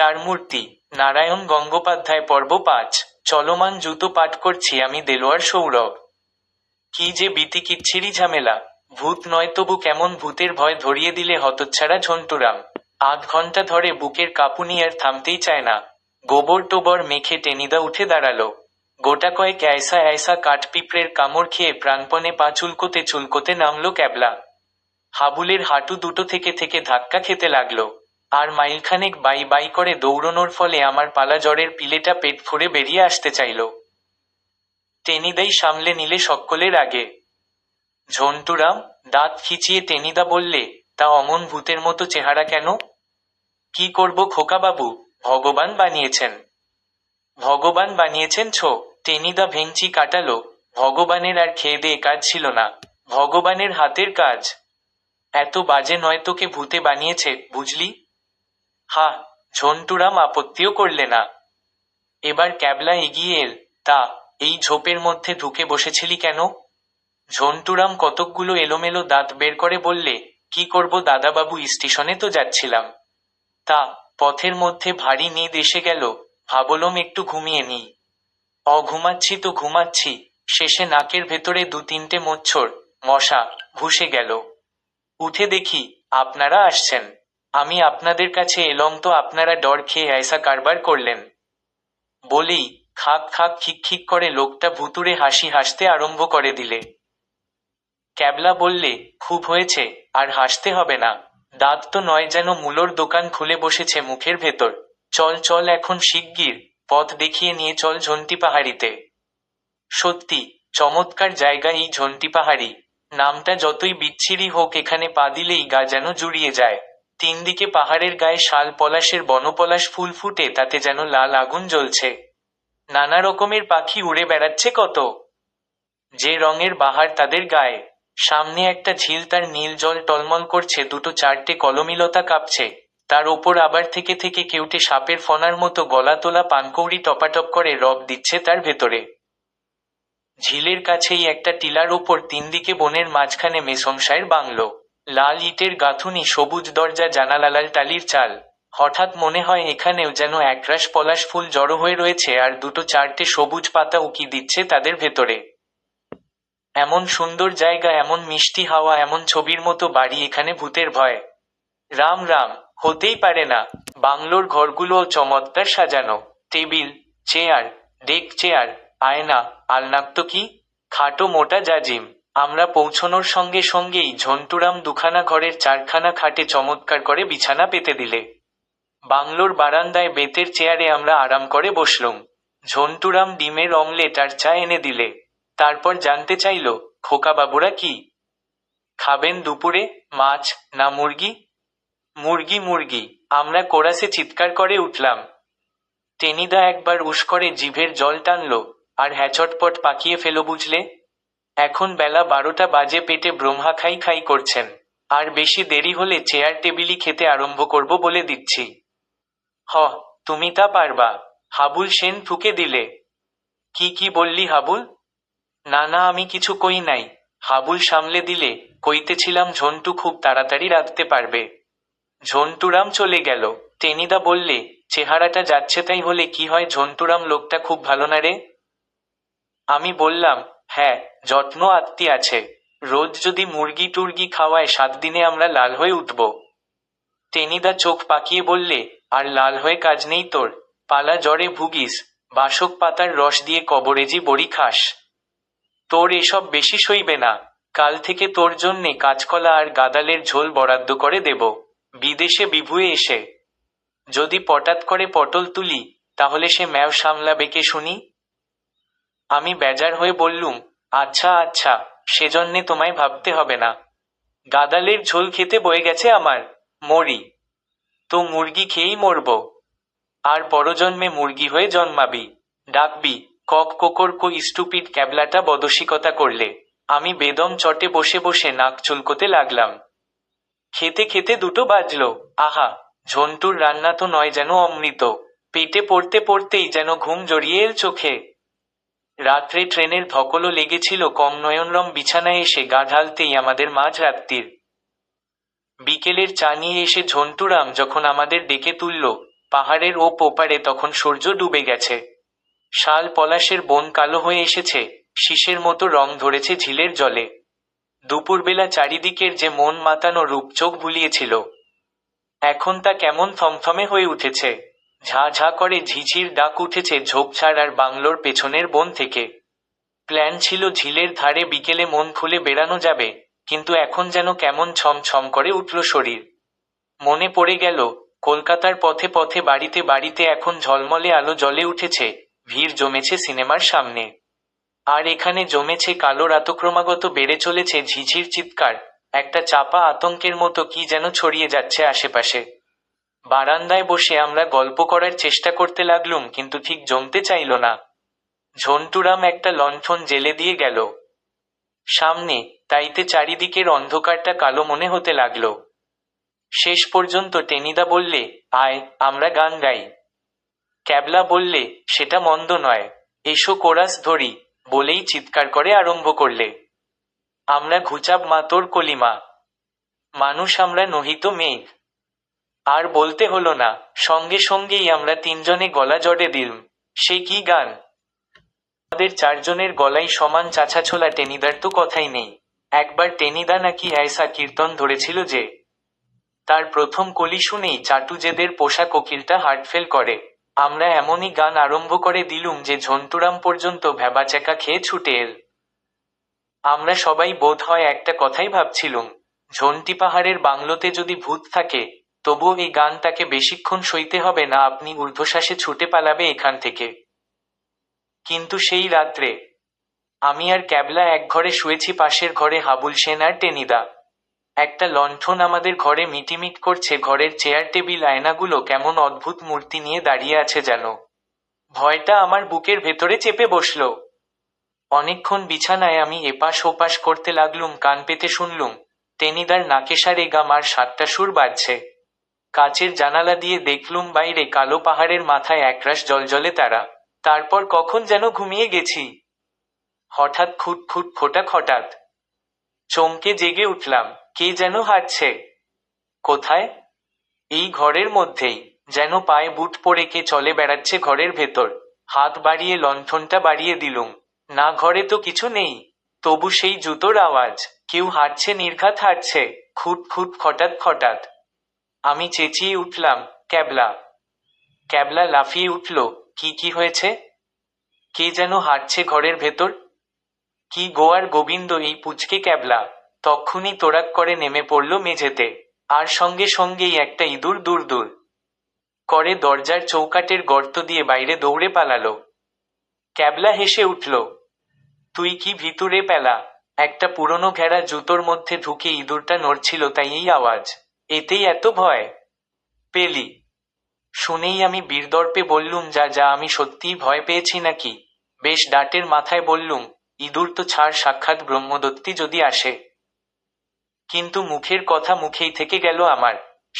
চার মূর্তি নারায়ণ গঙ্গোপাধ্যায় পর্ব পাঁচ। চলমান জুতো পাঠ করছি আমি, দেলোয়ার সৌরভ। কি যে বিতিকিচ্ছিরি ঝামেলা। ভূত নয় তবু কেমন ভূতের ভয় ধরিয়ে দিলে হতচ্ছাড়া ঝন্টুরাম। আধ ঘণ্টা ধরে বুকের কাঁপুনি আর থামতেই চায় না। গোবর টোবর মেখে টেনিদা উঠে দাঁড়াল। গোটা কয়েক অ্যায়সা অ্যায়সা কাঠপিঁপড়ের কামড় খেয়ে প্রাণপণে পা চুলকোতে চুলকোতে নামলো ক্যাবলা। হাবুলের হাঁটু দুটো থেকে থেকে ধাক্কা খেতে লাগল। আর মাইলখানেক বাই বাই করে দৌড়নোর ফলে আমার পালা জ্বরের পিলেটা পেট ফুঁড়ে বেরিয়ে আসতে চাইল। টেনিদাই সামলে নিলে সকলের আগে। ঝন্টুরাম দাঁত খিচিয়ে টেনিদা বললে, তা অমন ভূতের মতো চেহারা কেন? কি করব খোকাবাবু? ভগবান বানিয়েছেন। ভগবান বানিয়েছেন ছো? টেনিদা ভেঞ্চি কাটালো। ভগবানের আর খেয়ে দিয়ে কাজ ছিল না। ভগবানের হাতের কাজ। এত বাজে নয় তোকে ভূতে বানিয়েছে, বুঝলি? হা, ঝন্টুরাম আপত্তিও করলে না। এবার ক্যাবলা এগিয়ে এল। তা, এই ঝোপের মধ্যে ঢুকে বসেছিলি কেন? ঝন্টুরাম কতকগুলো এলোমেলো দাঁত বের করে বললে, কি করব দাদাবাবু, স্টেশনে তো যাচ্ছিলাম। তা, পথের মধ্যে ভারী নিদ এসে গেল। ভাবলম একটু ঘুমিয়ে নিই। অঘুমাচ্ছি তো ঘুমাচ্ছি। শেষে নাকের ভেতরে দু তিনটে মচ্ছর। মশা, ঘুষে গেল। উঠে দেখি, আপনারা আসছেন। আমি আপনাদের কাছে এলম তো আপনারা ডর খেয়ে আয়সা কারবার করলেন। বলেই খাক খাক খিক খিক করে লোকটা ভুতুরে হাসি হাসতে আরম্ভ করে দিলে। ক্যাবলা বললে, খুব হয়েছে, আর হাসতে হবে না। দাঁত তো নয় যেন মূলোর দোকান খুলে বসেছে মুখের ভেতর। চল চল এখন শিগগির, পথ দেখিয়ে নিয়ে চল ঝন্টি পাহাড়িতে। সত্যি, চমৎকার জায়গা এই ঝন্টি পাহাড়ি। নামটা যতই বিচ্ছিরি হোক এখানে পা দিলেই গা যেন জুড়িয়ে যায়। তিন দিকে পাহাড়ের গায়ে শাল পলাশের বনপলাশ ফুল ফুটে, তাতে যেন লাল আগুন জ্বলছে। নানা রকমের পাখি উড়ে বেড়াচ্ছে কত। যে রঙের বাহার তাদের গায়ে, সামনে একটা ঝিল তার নীল জল টলমল করছে, দুটো চারটে কলমিলতা কাঁপছে। তার ওপর আবার থেকে থেকে কেউটে সাপের ফনার মতো গলা তোলা পানকৌড়ি টপাটপ করে রব দিচ্ছে তার ভেতরে। ঝিলের কাছেই একটা টিলার ওপর তিন দিকে বনের মাঝখানে মেসংসায়ের বাংলো। লাল ইটের গাঁথুনি সবুজ দরজা, জানালা লাল টালির চাল। হঠাৎ মনে হয় এখানেও যেন একরাশ পলাশ ফুল জড়ো হয়ে রয়েছে আর দুটো চারটে সবুজ পাতা উকি দিচ্ছে তাদের ভেতরে। এমন সুন্দর জায়গা, এমন মিষ্টি হাওয়া, এমন ছবির মতো বাড়ি এখানে ভূতের ভয়। রাম রাম, হতেই পারে না। বাংলোর ঘরগুলো চমৎকার সাজানো। টেবিল, চেয়ার, ডেক চেয়ার, আয়না আলনাক্ত কি? খাটো মোটা জাজিম। আমরা পৌঁছনোর সঙ্গে সঙ্গেই ঝন্টুরাম দুখানা ঘরের চারখানা খাটে চমৎকার করে বিছানা পেতে দিলে। বাংলোর বারান্দায় বেতের চেয়ারে আমরা আরাম করে বসলুম। ঝন্টুরাম ডিমের অমলেট আর চা এনে দিলে। তারপর জানতে চাইল খোকাবাবুরা কি? খাবেন দুপুরে, মাছ না মুরগি? মুরগি মুরগি, আমরা কোরাসে চিৎকার করে উঠলাম। টেনিদা একবার উস করে জিভের জল টানল, আর হ্যাচটপট পাকিয়ে ফেলো বুঝলে? এখন বেলা বারোটা বাজে পেটে ব্রহ্মা খাই খাই করছেন। আর বেশি দেরি হলে চেয়ার টেবিলই খেতে আরম্ভ করব বলে দিচ্ছি। হ, তুমি তা পারবা। হাবুল সেন ঠুকে দিলে। কি কি বললি হাবুল? না না, আমি কিছু কই নাই। হাবুল সামলে দিলে, কইতেছিলাম ঝন্টু খুব তাড়াতাড়ি রাখতে পারবে। ঝন্টুরাম চলে গেল। টেনিদা বললে, চেহারাটা যাচ্ছে তাই হলে কি হয় ঝন্টুরাম লোকটা খুব ভালো না রে? আমি বললাম হ্যাঁ যত্ন আত্মি আছে। রোজ যদি মুরগি টুরগি খাওয়ায়, সাত দিনে আমরা লাল হয়ে উঠব। টেনিদা চোখ পাকিয়ে বললে, আর লাল হয়ে কাজ নেই তোর। পালা জ্বরে ভুগিস। বাসক পাতার রস দিয়ে কবরেজি বড়ি খাস। তোর এসব বেশি সইবে না। কাল থেকে তোর জন্যে কাঁচকলা আর গাদালের ঝোল বরাদ্দ করে দেব। বিদেশে বিভুয়ে এসে। যদি পটাত করে পটল তুলি, তাহলে সে ম্যাও সামলাবে কে শুনি? আমি বেজার হয়ে বললুম আচ্ছা আচ্ছা সেজন্যে তোমায় ভাবতে হবে না। গাদালের ঝোল খেতে বয়ে গেছে আমার, মরি। তো মুরগি খেয়েই মরব। আর পরজন্মে মুরগি হয়ে জন্মাবি। ডাকবি, কক কোকর কো স্টুপিড ক্যাবলাটা বদসিকতা করলে। আমি বেদম চটে বসে বসে নাক চুলকোতে লাগলাম। খেতে খেতে দুটো বাজলো। আহা, ঝন্টুর রান্না তো নয় যেন অমৃত। পেটে পড়তে পড়তেই যেন ঘুম জড়িয়ে এল চোখে। রাত্রে ট্রেনের ধকলও লেগেছিল কম নয়নরম বিছানায় এসে গা ঢালতেই আমাদের মাঝ রাত্রির। বিকেলের চা নিয়ে এসে ঝন্টুরাম যখন আমাদের ডেকে তুলল, পাহাড়ের ও পোপারে তখন সূর্য ডুবে গেছে। শাল পলাশের বন কালো হয়ে এসেছে, শীষের মতো রং ধরেছে ঝিলের জলে। দুপুরবেলা চারিদিকের যে মন মাতানো রূপচোখ ভুলিয়েছিল। এখন তা কেমন থমথমে হয়ে উঠেছে। ঝা ঝা করে ঝিঝির ডাক উঠেছে ঝোপঝাড় আর বাংলোর পেছনের বন থেকে। প্ল্যান ছিল ঝিলের ধারে বিকেলে মন খুলে বেড়ানো যাবে, কিন্তু এখন যেন কেমন ছম ছম করে উঠল শরীর। মনে পড়ে গেল, কলকাতার পথে পথে বাড়িতে বাড়িতে এখন ঝলমলে আলো জ্বলে উঠেছে, ভিড় জমেছে সিনেমার সামনে। আর এখানে জমেছে কালো রাতক্রমাগত বেড়ে চলেছে ঝিঝির চিৎকার, একটা চাপা আতঙ্কের মতো কি যেন ছড়িয়ে যাচ্ছে আশেপাশে। বারান্দায় বসে আমরা গল্প করার চেষ্টা করতে লাগলুম, কিন্তু ঠিক জমতে চাইল না। ঝন্টুরাম একটা লণ্ঠন জেলে দিয়ে গেল। সামনে তাইতে চারিদিকের অন্ধকারটা কালো মনে হতে লাগল। শেষ পর্যন্ত টেনিদা বললে, আয়, আমরা গান গাই। ক্যাবলা বললে, সেটা মন্দ নয়, এসো কোরাস ধরি, বলেই চিৎকার করে আরম্ভ করলে। আমরা ঘুচাব মাতোর কলিমা। মানুষ আমরা নহিত মেঘ আর বলতে হলো না, সঙ্গে সঙ্গেই আমরা তিনজনে গলা জড়ে দিলম। সে কি গান? আমাদের চারজনের গলাই সমান চাছা ছোলা টেনিদার তো কথাই নেই। একবার টেনিদা নাকি অ্যায়সা কীর্তন ধরেছিল যে, তার প্রথম কলি শুনেই চাটুজেদের পোষা কোকিলটা হার্টফেল করে। আমরা এমনই গান আরম্ভ করে দিলুম যে ঝন্টুরাম পর্যন্ত ভ্যাবাচ্যাকা খেয়ে ছুটে এল। আমরা সবাই বোধ হয় একটা কথাই ভাবছিলুম, ঝন্টি পাহাড়ের বাংলোতে যদি ভূত থাকে তবুও এই গান তাকে বেশিক্ষণ সইতে হবে না, আপনি ঊর্ধ্বশ্বাসে ছুটে পালাবে এখান থেকে। কিন্তু সেই রাত্রে আমি আর ক্যাবলা এক ঘরে শুয়েছি পাশের ঘরে হাবুল সেন আর টেনিদা। একটা লণ্ঠন আমাদের ঘরে মিটিমিট করছে, ঘরের চেয়ার, টেবিল, আয়নাগুলো কেমন অদ্ভুত মূর্তি নিয়ে দাঁড়িয়ে আছে যেন। ভয়টা আমার বুকের ভেতরে চেপে বসল। অনেকক্ষণ বিছানায় আমি এপাশ ওপাশ করতে লাগলুম, কান পেতে শুনলুম, টেনিদার নাকেশারে গাম আর সাতটা সুর বাজছে। কাচের জানালা দিয়ে দেখলুম বাইরে কালো পাহাড়ের মাথায় একরাশ জলজলে তারা। তারপর কখন যেন ঘুমিয়ে গেছি। হঠাৎ খুট খুট ফোটা হঠাৎ। চমকে জেগে উঠলাম, কে যেন হাঁটছে। কোথায়? এই ঘরের মধ্যেই, যেন পায়ে বুট পরে কে চলে বেড়াচ্ছে ঘরের ভেতর। হাত বাড়িয়ে লণ্ঠনটা বাড়িয়ে দিলুম। না ঘরে তো কিছু নেই। তবু সেই জুতোর আওয়াজ, কেউ হাঁটছে, নির্ঘাত হাঁটছে। খুট খুট খটাত খটাত আমি চেঁচিয়ে উঠলাম, ক্যাবলা। ক্যাবলা লাফিয়ে উঠল, কি কি হয়েছে? কে যেন হাঁটছে ঘরের ভেতর? কি গোয়ার গোবিন্দ এই পুচকে ক্যাবলা? তক্ষুনি তোরাক করে নেমে পড়ল মেঝেতে, আর সঙ্গে সঙ্গেই একটা ইঁদুর দূর দূর। করে দরজার চৌকাটের গর্ত দিয়ে বাইরে দৌড়ে পালালো। ক্যাবলা হেসে উঠল, তুই কি ভিতরে পেলা? একটা পুরনো ঘেরা জুতোর মধ্যে ঢুকে ইঁদুরটা নড়ছিল তাই এই আওয়াজ। এতেই এত ভয়? পেলি। শুনেই আমি বীরদর্পে বললুম, যা যা, আমি সত্যিই ভয় পেয়েছি নাকি? বেশ ডাটের মাথায় বললুম, ইঁদুর তো ছাড়, সাক্ষাৎ ব্রহ্মদত্তি যদি আসে। কিন্তু মুখের কথা মুখেই থেকে গেল আমার।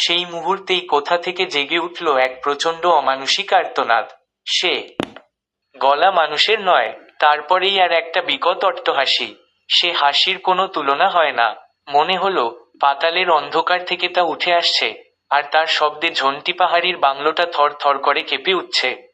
সেই মুহূর্তেই কোথা থেকে জেগে উঠল এক প্রচণ্ড অমানুষিক আর্তনাদ। সে গলা মানুষের নয়, তারপরেই আর একটা বিকট অট্টহাসি। সে হাসির কোনো তুলনা হয় না। মনে হলো পাতালের অন্ধকার থেকে তা উঠে আসছে, আর তার শব্দে ঝন্টি পাহাড়ির বাংলোটা থর থর করে কেঁপে উঠছে।